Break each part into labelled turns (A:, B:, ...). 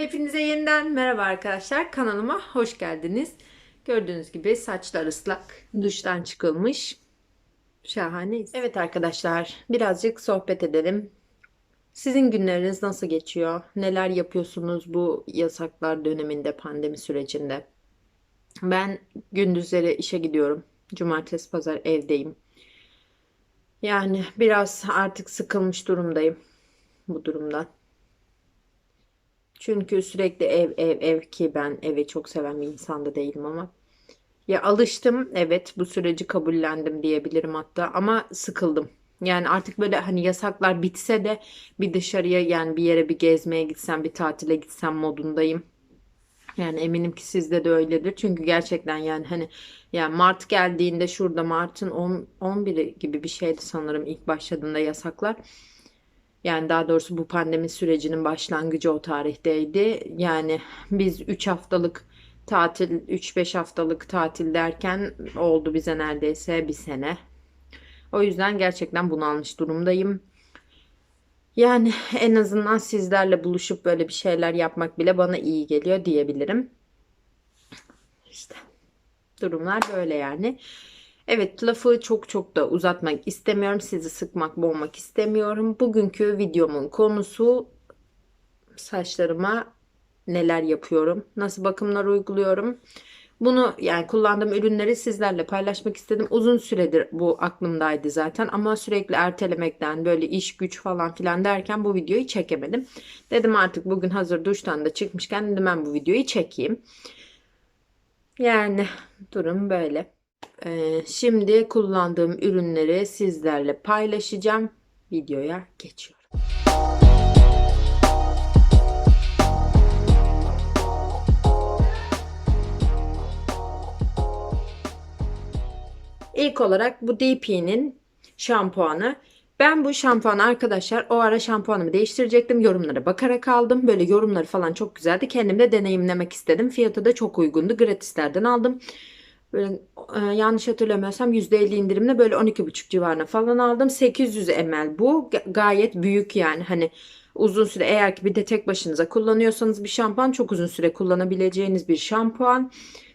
A: Hepinize yeniden merhaba arkadaşlar. Kanalıma hoş geldiniz. Gördüğünüz gibi saçlar ıslak, duştan çıkılmış. Şahaneyiz. Evet arkadaşlar, birazcık sohbet edelim. Sizin günleriniz nasıl geçiyor? Neler yapıyorsunuz bu yasaklar döneminde, pandemi sürecinde? Ben gündüzleri işe gidiyorum. Cumartesi, pazar evdeyim. Yani biraz artık sıkılmış durumdayım bu durumdan. Çünkü sürekli ev ev ev ki ben evi çok seven bir insan da değilim ama. Ya alıştım evet bu süreci kabullendim diyebilirim hatta ama sıkıldım. Yani artık böyle hani yasaklar bitse de bir dışarıya yani bir yere bir gezmeye gitsem bir tatile gitsem modundayım. Yani eminim ki sizde de öyledir. Çünkü gerçekten yani hani yani Mart geldiğinde şurada Mart'ın 10 11'i gibi bir şeydi sanırım ilk başladığında yasaklar. Yani daha doğrusu bu pandemi sürecinin başlangıcı o tarihteydi. Yani biz 3 haftalık tatil, 3-5 haftalık tatil derken oldu bize neredeyse bir sene. O yüzden gerçekten bunalmış durumdayım. Yani en azından sizlerle buluşup böyle bir şeyler yapmak bile bana iyi geliyor diyebilirim. İşte durumlar böyle yani. Evet lafı çok çok da uzatmak istemiyorum. Sizi sıkmak boğmak istemiyorum. Bugünkü videomun konusu saçlarıma neler yapıyorum. Nasıl bakımlar uyguluyorum. Bunu yani kullandığım ürünleri sizlerle paylaşmak istedim. Uzun süredir bu aklımdaydı zaten ama sürekli ertelemekten böyle iş güç falan filan derken bu videoyu çekemedim. Dedim artık bugün hazır duştan da çıkmışken dedim ben bu videoyu çekeyim. Yani durum böyle. Ee, şimdi kullandığım ürünleri sizlerle paylaşacağım. Videoya geçiyorum. İlk olarak bu DP'nin şampuanı. Ben bu şampuanı arkadaşlar o ara şampuanımı değiştirecektim. Yorumlara bakarak aldım. Böyle yorumları falan çok güzeldi. Kendim de deneyimlemek istedim. Fiyatı da çok uygundu. Gratislerden aldım. Böyle, e, yanlış hatırlamıyorsam %50 indirimle böyle 12,5 civarına falan aldım. 800 ml bu. Gayet büyük yani. Hani uzun süre eğer ki bir de tek başınıza kullanıyorsanız bir şampuan çok uzun süre kullanabileceğiniz bir şampuan.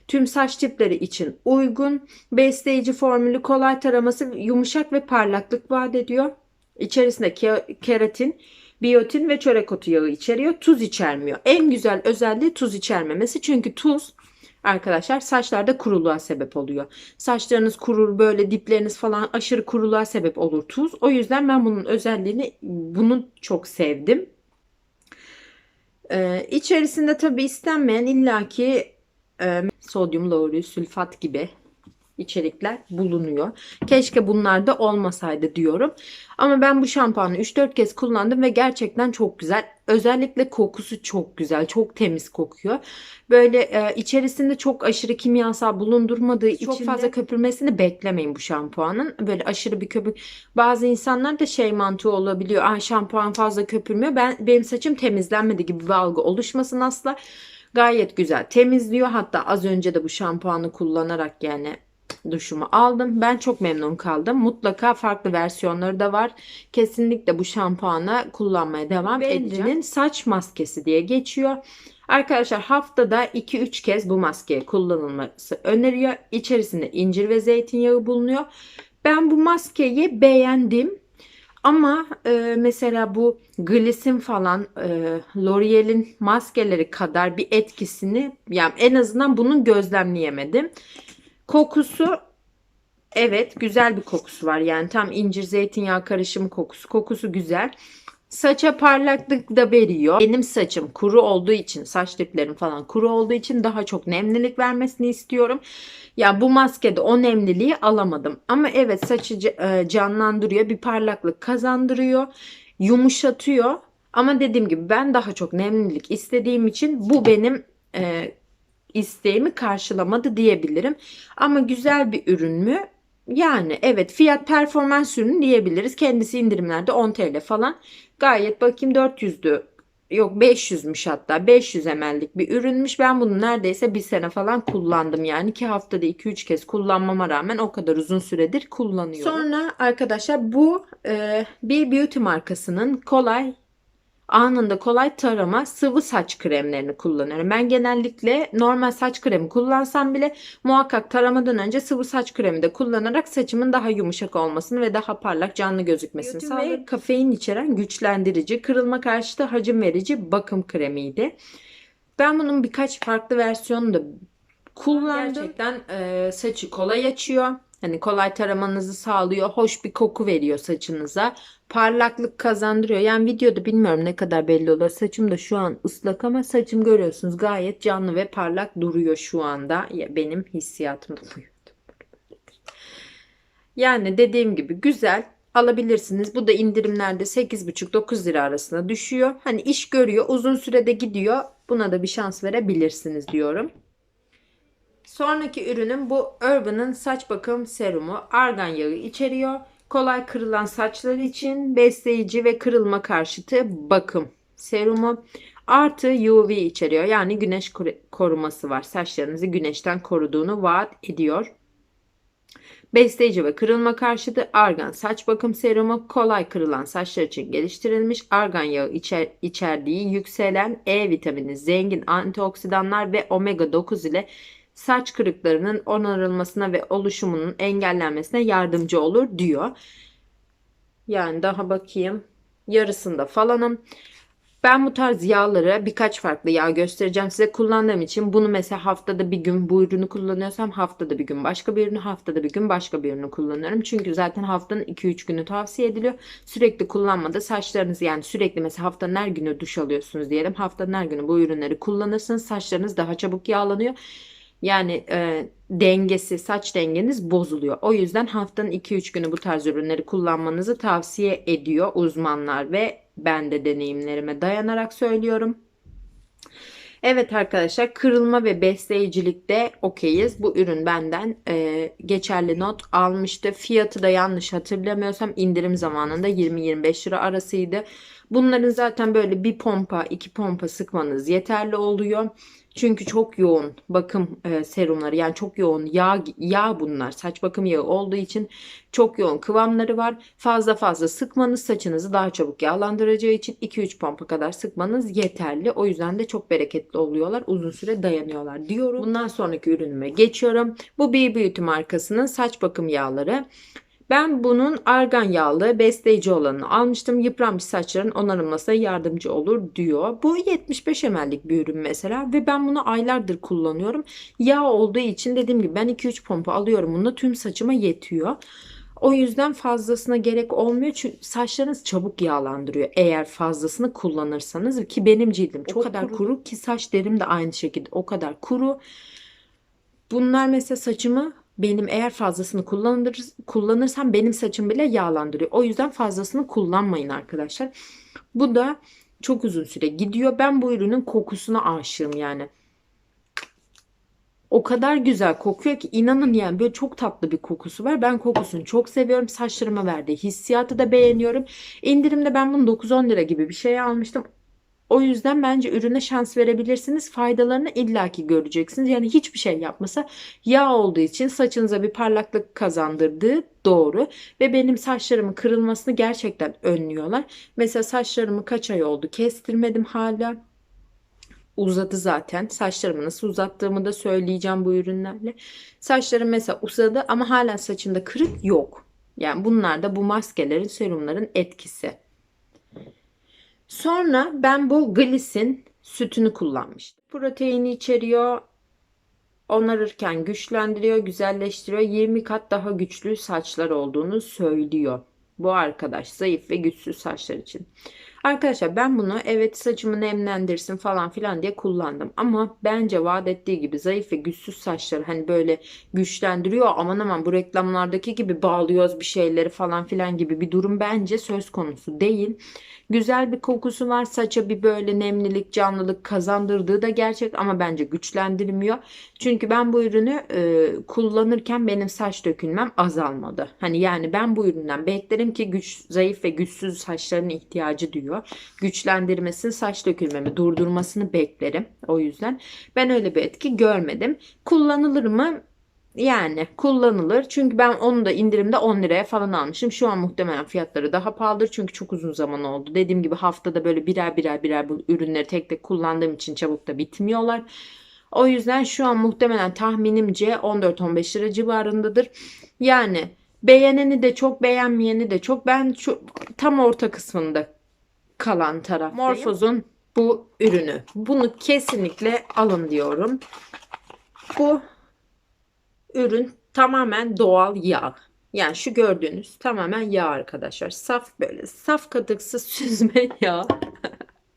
A: Tüm saç tipleri için uygun. Besleyici formülü kolay taraması yumuşak ve parlaklık vaat ediyor. İçerisinde ke- keratin, biyotin ve çörek otu yağı içeriyor. Tuz içermiyor. En güzel özelliği tuz içermemesi. Çünkü tuz arkadaşlar saçlarda kuruluğa sebep oluyor. Saçlarınız kurur böyle dipleriniz falan aşırı kuruluğa sebep olur tuz. O yüzden ben bunun özelliğini bunu çok Ee, içerisinde tabi istenmeyen illaki e, sodyum lauryl sülfat gibi içerikler bulunuyor. Keşke bunlar da olmasaydı diyorum. Ama ben bu şampuanı 3-4 kez kullandım ve gerçekten çok güzel. Özellikle kokusu çok güzel. Çok temiz kokuyor. Böyle e, içerisinde çok aşırı kimyasal bulundurmadığı için çok fazla köpürmesini beklemeyin bu şampuanın. Böyle aşırı bir köpük. Bazı insanlar da şey mantığı olabiliyor. Ah şampuan fazla köpürmüyor. Ben benim saçım temizlenmedi gibi bir algı oluşmasın asla. Gayet güzel temizliyor. Hatta az önce de bu şampuanı kullanarak yani duşumu aldım. Ben çok memnun kaldım. Mutlaka farklı versiyonları da var. Kesinlikle bu şampuanı kullanmaya devam edeceğim. saç maskesi diye geçiyor. Arkadaşlar haftada 2-3 kez bu maske kullanılması öneriyor. İçerisinde incir ve zeytinyağı bulunuyor. Ben bu maskeyi beğendim. Ama e, mesela bu Gliss'in falan e, L'Oreal'in maskeleri kadar bir etkisini yani en azından bunun gözlemleyemedim. Kokusu evet güzel bir kokusu var. Yani tam incir zeytinyağı karışımı kokusu. Kokusu güzel. Saça parlaklık da veriyor. Benim saçım kuru olduğu için, saç diplerim falan kuru olduğu için daha çok nemlilik vermesini istiyorum. Ya bu maskede o nemliliği alamadım. Ama evet saçı e, canlandırıyor, bir parlaklık kazandırıyor, yumuşatıyor. Ama dediğim gibi ben daha çok nemlilik istediğim için bu benim e, isteğimi karşılamadı diyebilirim. Ama güzel bir ürün mü? Yani evet fiyat performans ürünü diyebiliriz. Kendisi indirimlerde 10 TL falan. Gayet bakayım 400'dü. Yok 500'müş hatta 500 ml'lik bir ürünmüş. Ben bunu neredeyse bir sene falan kullandım yani ki haftada 2-3 kez kullanmama rağmen o kadar uzun süredir kullanıyorum. Sonra arkadaşlar bu e, bir beauty markasının kolay anında kolay tarama sıvı saç kremlerini kullanıyorum. Ben genellikle normal saç kremi kullansam bile muhakkak taramadan önce sıvı saç kremi de kullanarak saçımın daha yumuşak olmasını ve daha parlak canlı gözükmesini sağlıyorum. Ve kafein içeren güçlendirici, kırılma karşıtı hacim verici bakım kremiydi. Ben bunun birkaç farklı versiyonunu da kullandım. Gerçekten e, saçı kolay açıyor. Hani kolay taramanızı sağlıyor. Hoş bir koku veriyor saçınıza. Parlaklık kazandırıyor. Yani videoda bilmiyorum ne kadar belli olur. Saçım da şu an ıslak ama saçım görüyorsunuz gayet canlı ve parlak duruyor şu anda. Ya benim hissiyatım bu. Yani dediğim gibi güzel alabilirsiniz. Bu da indirimlerde 8,5-9 lira arasında düşüyor. Hani iş görüyor, uzun sürede gidiyor. Buna da bir şans verebilirsiniz diyorum. Sonraki ürünüm bu Urban'ın saç bakım serumu. Argan yağı içeriyor. Kolay kırılan saçlar için besleyici ve kırılma karşıtı bakım serumu. Artı UV içeriyor. Yani güneş koruması var. Saçlarınızı güneşten koruduğunu vaat ediyor. Besleyici ve kırılma karşıtı argan saç bakım serumu kolay kırılan saçlar için geliştirilmiş argan yağı içer, içerdiği yükselen E vitamini zengin antioksidanlar ve omega 9 ile saç kırıklarının onarılmasına ve oluşumunun engellenmesine yardımcı olur diyor. Yani daha bakayım yarısında falanım. Ben bu tarz yağları birkaç farklı yağ göstereceğim size kullandığım için bunu mesela haftada bir gün bu ürünü kullanıyorsam haftada bir gün başka bir ürünü haftada bir gün başka bir ürünü kullanıyorum. Çünkü zaten haftanın 2-3 günü tavsiye ediliyor. Sürekli kullanmada saçlarınız yani sürekli mesela haftanın her günü duş alıyorsunuz diyelim. Haftanın her günü bu ürünleri kullanırsanız saçlarınız daha çabuk yağlanıyor. Yani e, dengesi, saç dengeniz bozuluyor. O yüzden haftanın 2-3 günü bu tarz ürünleri kullanmanızı tavsiye ediyor uzmanlar ve ben de deneyimlerime dayanarak söylüyorum. Evet arkadaşlar kırılma ve besleyicilikte okeyiz. Bu ürün benden e, geçerli not almıştı. Fiyatı da yanlış hatırlamıyorsam indirim zamanında 20-25 lira arasıydı. Bunların zaten böyle bir pompa iki pompa sıkmanız yeterli oluyor. Çünkü çok yoğun bakım e, serumları yani çok yoğun yağ yağ bunlar. Saç bakım yağı olduğu için çok yoğun kıvamları var. Fazla fazla sıkmanız saçınızı daha çabuk yağlandıracağı için 2-3 pompa kadar sıkmanız yeterli. O yüzden de çok bereketli oluyorlar. Uzun süre dayanıyorlar diyorum. Bundan sonraki ürünüme geçiyorum. Bu Be Beauty markasının saç bakım yağları. Ben bunun argan yağlı besleyici olanını almıştım. Yıpranmış saçların onarılmasına yardımcı olur diyor. Bu 75 ml'lik bir ürün mesela ve ben bunu aylardır kullanıyorum. Yağ olduğu için dediğim gibi ben 2-3 pompa alıyorum. Bunda tüm saçıma yetiyor. O yüzden fazlasına gerek olmuyor çünkü saçlarınız çabuk yağlandırıyor eğer fazlasını kullanırsanız ki benim cildim çok o kadar kuru. kuru ki saç derim de aynı şekilde o kadar kuru. Bunlar mesela saçımı benim eğer fazlasını kullanır, kullanırsam benim saçım bile yağlandırıyor. O yüzden fazlasını kullanmayın arkadaşlar. Bu da çok uzun süre gidiyor. Ben bu ürünün kokusuna aşığım yani. O kadar güzel kokuyor ki inanın yani böyle çok tatlı bir kokusu var. Ben kokusunu çok seviyorum. Saçlarıma verdiği hissiyatı da beğeniyorum. İndirimde ben bunu 9-10 lira gibi bir şey almıştım. O yüzden bence ürüne şans verebilirsiniz. Faydalarını illaki göreceksiniz. Yani hiçbir şey yapmasa yağ olduğu için saçınıza bir parlaklık kazandırdığı doğru. Ve benim saçlarımın kırılmasını gerçekten önlüyorlar. Mesela saçlarımı kaç ay oldu kestirmedim hala. Uzadı zaten. Saçlarımı nasıl uzattığımı da söyleyeceğim bu ürünlerle. Saçlarım mesela uzadı ama hala saçımda kırık yok. Yani bunlar da bu maskelerin, serumların etkisi. Sonra ben bu glisin sütünü kullanmıştım. Proteini içeriyor. Onarırken güçlendiriyor, güzelleştiriyor. 20 kat daha güçlü saçlar olduğunu söylüyor. Bu arkadaş zayıf ve güçsüz saçlar için. Arkadaşlar ben bunu evet saçımı nemlendirsin falan filan diye kullandım. Ama bence vaat ettiği gibi zayıf ve güçsüz saçları hani böyle güçlendiriyor. Aman aman bu reklamlardaki gibi bağlıyoruz bir şeyleri falan filan gibi bir durum bence söz konusu değil. Güzel bir kokusu var. Saça bir böyle nemlilik, canlılık kazandırdığı da gerçek ama bence güçlendirmiyor. Çünkü ben bu ürünü e, kullanırken benim saç dökülmem azalmadı. Hani yani ben bu üründen beklerim ki güç, zayıf ve güçsüz saçların ihtiyacı diyor. Güçlendirmesini, saç dökülmemi durdurmasını beklerim. O yüzden ben öyle bir etki görmedim. Kullanılır mı? Yani kullanılır. Çünkü ben onu da indirimde 10 liraya falan almışım. Şu an muhtemelen fiyatları daha pahalıdır. Çünkü çok uzun zaman oldu. Dediğim gibi haftada böyle birer birer birer bu ürünleri tek tek kullandığım için çabuk da bitmiyorlar. O yüzden şu an muhtemelen tahminimce 14-15 lira civarındadır. Yani beğeneni de çok beğenmeyeni de çok. Ben şu tam orta kısmında kalan taraftayım. Morphos'un bu ürünü. Bunu kesinlikle alın diyorum. Bu ürün tamamen doğal yağ. Yani şu gördüğünüz tamamen yağ arkadaşlar. Saf böyle saf katıksız süzme yağ.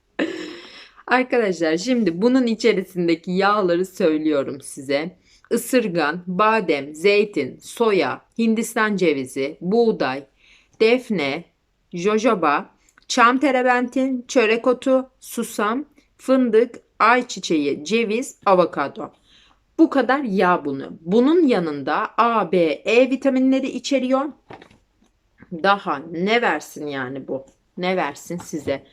A: arkadaşlar şimdi bunun içerisindeki yağları söylüyorum size. Isırgan, badem, zeytin, soya, Hindistan cevizi, buğday, defne, jojoba, çam terebentin, çörek otu, susam, fındık, ayçiçeği, ceviz, avokado. Bu kadar yağ bunu. Bunun yanında A, B, E vitaminleri içeriyor. Daha ne versin yani bu? Ne versin size?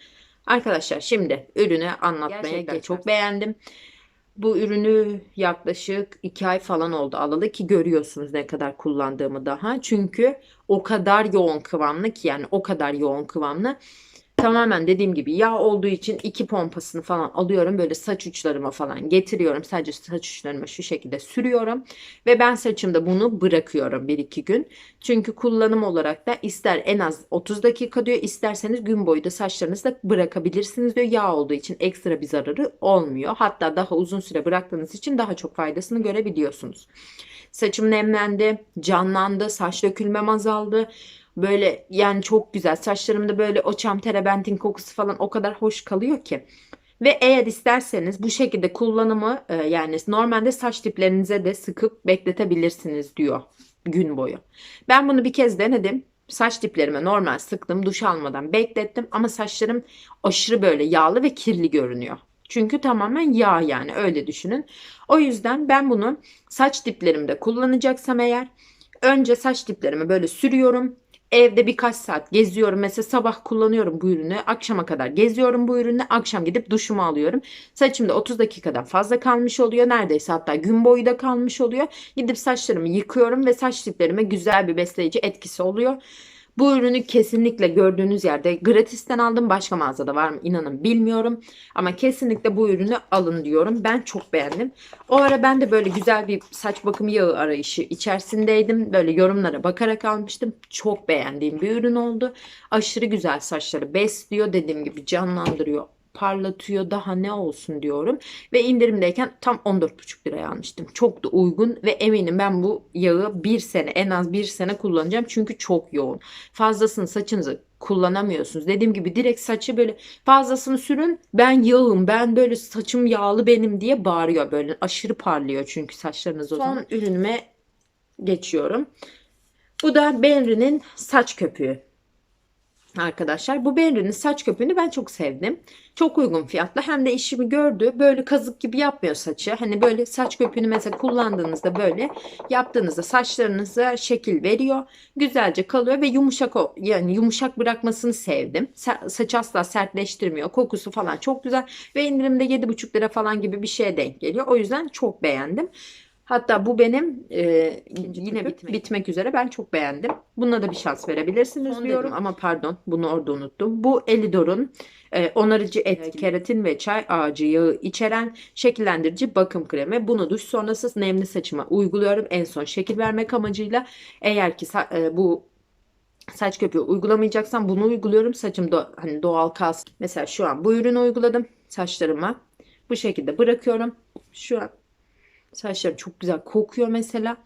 A: Arkadaşlar şimdi ürünü anlatmaya
B: Gerçekten
A: geç. Çok beğendim. Bu ürünü yaklaşık 2 ay falan oldu alalı ki görüyorsunuz ne kadar kullandığımı daha. Çünkü o kadar yoğun kıvamlı ki yani o kadar yoğun kıvamlı. Tamamen dediğim gibi yağ olduğu için iki pompasını falan alıyorum. Böyle saç uçlarıma falan getiriyorum. Sadece saç uçlarıma şu şekilde sürüyorum. Ve ben saçımda bunu bırakıyorum 1-2 gün. Çünkü kullanım olarak da ister en az 30 dakika diyor. isterseniz gün boyu da saçlarınızda bırakabilirsiniz diyor. Yağ olduğu için ekstra bir zararı olmuyor. Hatta daha uzun süre bıraktığınız için daha çok faydasını görebiliyorsunuz. Saçım nemlendi, canlandı, saç dökülmem azaldı. Böyle yani çok güzel. Saçlarımda böyle o çam terebentin kokusu falan o kadar hoş kalıyor ki. Ve eğer isterseniz bu şekilde kullanımı e, yani normalde saç diplerinize de sıkıp bekletebilirsiniz diyor gün boyu. Ben bunu bir kez denedim. Saç diplerime normal sıktım duş almadan beklettim ama saçlarım aşırı böyle yağlı ve kirli görünüyor. Çünkü tamamen yağ yani öyle düşünün. O yüzden ben bunu saç diplerimde kullanacaksam eğer önce saç diplerime böyle sürüyorum. Evde birkaç saat geziyorum. Mesela sabah kullanıyorum bu ürünü. Akşama kadar geziyorum bu ürünü. Akşam gidip duşumu alıyorum. Saçımda 30 dakikadan fazla kalmış oluyor. Neredeyse hatta gün boyu da kalmış oluyor. Gidip saçlarımı yıkıyorum ve saç diplerime güzel bir besleyici etkisi oluyor. Bu ürünü kesinlikle gördüğünüz yerde gratisten aldım. Başka mağazada var mı inanın bilmiyorum. Ama kesinlikle bu ürünü alın diyorum. Ben çok beğendim. O ara ben de böyle güzel bir saç bakım yağı arayışı içerisindeydim. Böyle yorumlara bakarak almıştım. Çok beğendiğim bir ürün oldu. Aşırı güzel saçları besliyor. Dediğim gibi canlandırıyor parlatıyor daha ne olsun diyorum. Ve indirimdeyken tam 14,5 liraya almıştım. Çok da uygun ve eminim ben bu yağı bir sene en az bir sene kullanacağım. Çünkü çok yoğun. Fazlasını saçınızı kullanamıyorsunuz. Dediğim gibi direkt saçı böyle fazlasını sürün ben yağım ben böyle saçım yağlı benim diye bağırıyor böyle aşırı parlıyor çünkü saçlarınız o zaman. Son ürünüme geçiyorum. Bu da Benri'nin saç köpüğü arkadaşlar. Bu Benri'nin saç köpüğünü ben çok sevdim. Çok uygun fiyatlı hem de işimi gördü. Böyle kazık gibi yapmıyor saçı. Hani böyle saç köpüğünü mesela kullandığınızda böyle yaptığınızda saçlarınıza şekil veriyor. Güzelce kalıyor ve yumuşak o yani yumuşak bırakmasını sevdim. Sa- saç asla sertleştirmiyor. Kokusu falan çok güzel ve indirimde 7,5 lira falan gibi bir şeye denk geliyor. O yüzden çok beğendim. Hatta bu benim e, yine bitmek. bitmek üzere. Ben çok beğendim. Buna da bir şans verebilirsiniz
B: Son
A: diyorum.
B: dedim.
A: Ama pardon bunu orada unuttum. Bu Elidor'un e, onarıcı etki, keratin ve çay ağacı yağı içeren şekillendirici bakım kremi. Bunu duş sonrası nemli saçıma uyguluyorum. En son şekil vermek amacıyla. Eğer ki e, bu saç köpüğü uygulamayacaksam bunu uyguluyorum. Saçım da hani doğal kalsın. Mesela şu an bu ürünü uyguladım saçlarıma. Bu şekilde bırakıyorum. Şu an Saçlarım çok güzel kokuyor mesela.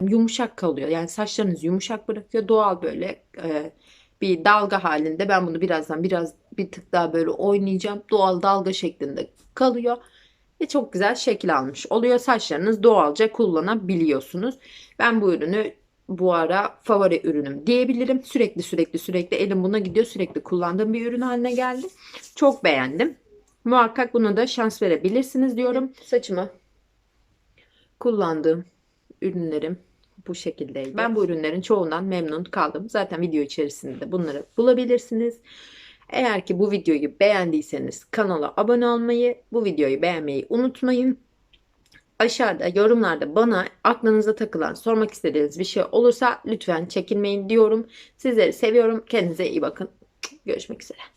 A: Yumuşak kalıyor. Yani saçlarınız yumuşak bırakıyor. Doğal böyle e, bir dalga halinde. Ben bunu birazdan biraz bir tık daha böyle oynayacağım. Doğal dalga şeklinde kalıyor. Ve çok güzel şekil almış oluyor. Saçlarınız doğalca kullanabiliyorsunuz. Ben bu ürünü bu ara favori ürünüm diyebilirim. Sürekli sürekli sürekli elim buna gidiyor. Sürekli kullandığım bir ürün haline geldi. Çok beğendim. Muhakkak bunu da şans verebilirsiniz diyorum. Saçımı kullandığım ürünlerim bu şekildeydi. Ben bu ürünlerin çoğundan memnun kaldım. Zaten video içerisinde bunları bulabilirsiniz. Eğer ki bu videoyu beğendiyseniz kanala abone olmayı, bu videoyu beğenmeyi unutmayın. Aşağıda yorumlarda bana aklınıza takılan, sormak istediğiniz bir şey olursa lütfen çekinmeyin diyorum. Sizleri seviyorum. Kendinize iyi bakın. Görüşmek üzere.